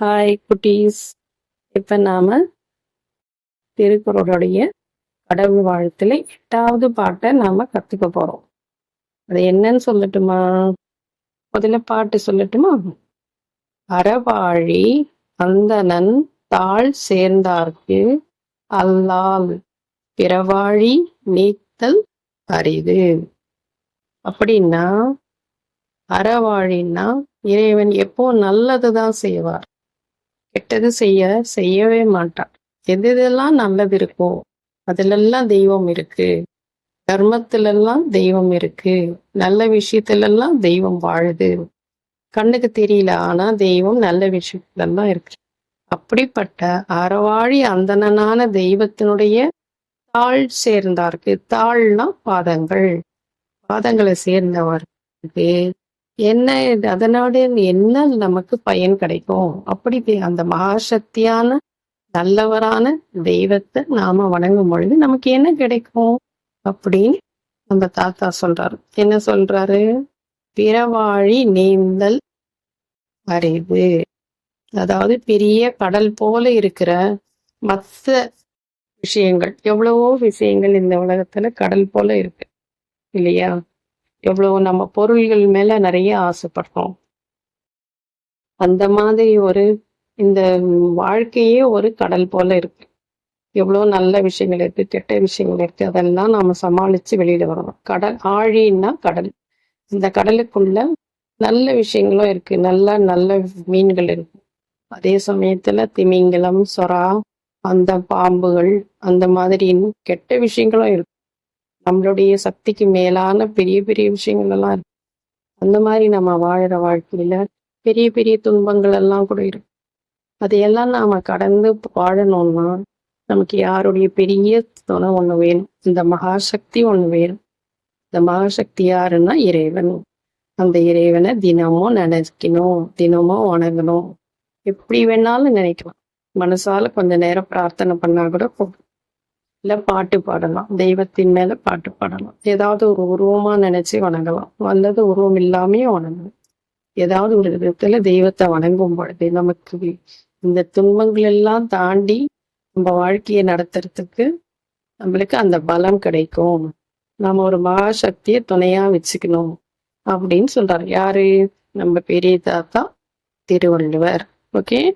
Hi குட்டீஸ். இப்போ நாம் திருக்குறளுடைய கடவுள் வாழ்த்துல எட்டாவது பாட்டை நாம் கற்றுக்க போகிறோம் அது என்னன்னு சொல்லட்டுமா? முதல்ல பாட்டு சொல்லட்டுமா? அறவாழி அந்தணன் தாழ் சேர்ந்தார்க்கு அல்லால் பிறவாழி நீத்தல் அரிது. அப்படின்னா அறவாழின்னா இறைவன் எப்போ நல்லது தான் செய்வார்? கெட்டது செய்ய செய்யவே மாட்டான் எது எதெல்லாம் நல்லது இருக்கோ அதுலெல்லாம் தெய்வம் இருக்கு. தர்மத்திலெல்லாம் தெய்வம் இருக்கு. நல்ல விஷயத்திலெல்லாம் தெய்வம் வாழுது. கண்ணுக்கு தெரியல ஆனா தெய்வம் நல்ல விஷயத்துலலாம் இருக்கு. அப்படிப்பட்ட அறவாழி அந்தணனான தெய்வத்தினுடைய தாழ் சேர்ந்தார்க்கு. தாழ்னா பாதங்கள். பாதங்களை சேர்ந்தவருக்கு என்ன அதனோட அதனால என்ன நமக்கு பயன் கிடைக்கும்? அப்படி தெ- அந்த மகாசக்தியான நல்லவரான தெய்வத்தை நாம வணங்கும் பொழுது நமக்கு என்ன கிடைக்கும்? அப்படின்னு நம்ம தாத்தா சொல்றாரு. என்ன சொல்றாரு? பிறவாழி நீந்தல் அறிவு. அதாவது பெரிய கடல் போல இருக்கிற மற்ற விஷயங்கள் எவ்வளவோ விஷயங்கள் இந்த உலகத்துல கடல் போல இருக்கு. இல்லையா? எவ்வளவு நம்ம பொருள்கள் மேல நிறைய ஆசைப்படுறோம். அந்த மாதிரி ஒரு இந்த வாழ்க்கையே ஒரு கடல் போல இருக்கு. எவ்வளோ நல்ல விஷயங்கள் இருக்கு கெட்ட விஷயங்கள் இருக்கு அதெல்லாம் நாம சமாளிச்சு வெளியில வரணும். கடல் ஆழின்னா கடல். இந்த கடலுக்குள்ள நல்ல விஷயங்களும் இருக்கு. நல்ல நல்ல மீன்கள் இருக்கு. அதே சமயத்துல திமிங்கலம் சொரா அந்த பாம்புகள் அந்த மாதிரி கெட்ட விஷயங்களும் இருக்கு. நம்மளுடைய சக்திக்கு மேலான பெரிய பெரிய விஷயங்கள் எல்லாம் இருக்கு. அந்த மாதிரி நம்ம வாழுற வாழ்க்கையில பெரிய பெரிய துன்பங்கள் எல்லாம் கூட இருக்கு. அதையெல்லாம் நாம கடந்து வாழணும்னா நமக்கு யாருடைய பெரிய துணை ஒண்ணு வேணும். இந்த மகாசக்தி ஒண்ணு வேணும். இந்த மகாசக்தி யாருன்னா இறைவன். அந்த இறைவனை தினமும் நினைக்கணும் தினமும் உணங்கணும் எப்படி வேணாலும் நினைக்கலாம். மனசால கொஞ்ச நேரம் பிரார்த்தனை பண்ணா கூட போதும். இல்ல பாட்டு பாடலாம். தெய்வத்தின் மேல பாட்டு பாடலாம். ஏதாவது ஒரு உருவமா நினைச்சு வணங்கலாம். அல்லது உருவம் இல்லாமயே வணங்கலாம் ஏதாவது ஒரு விதத்துல தெய்வத்தை வணங்கும் பொழுது நமக்கு இந்த துன்பங்கள் எல்லாம் தாண்டி நம்ம வாழ்க்கையை நடத்துறதுக்கு நம்மளுக்கு அந்த பலம் கிடைக்கும். நம்ம ஒரு மகாசக்தியை துணையா வச்சுக்கணும் அப்படின்னு சொல்றாரு. யாரு? நம்ம பெரிய தாத்தா திருவள்ளுவர். ஓகே?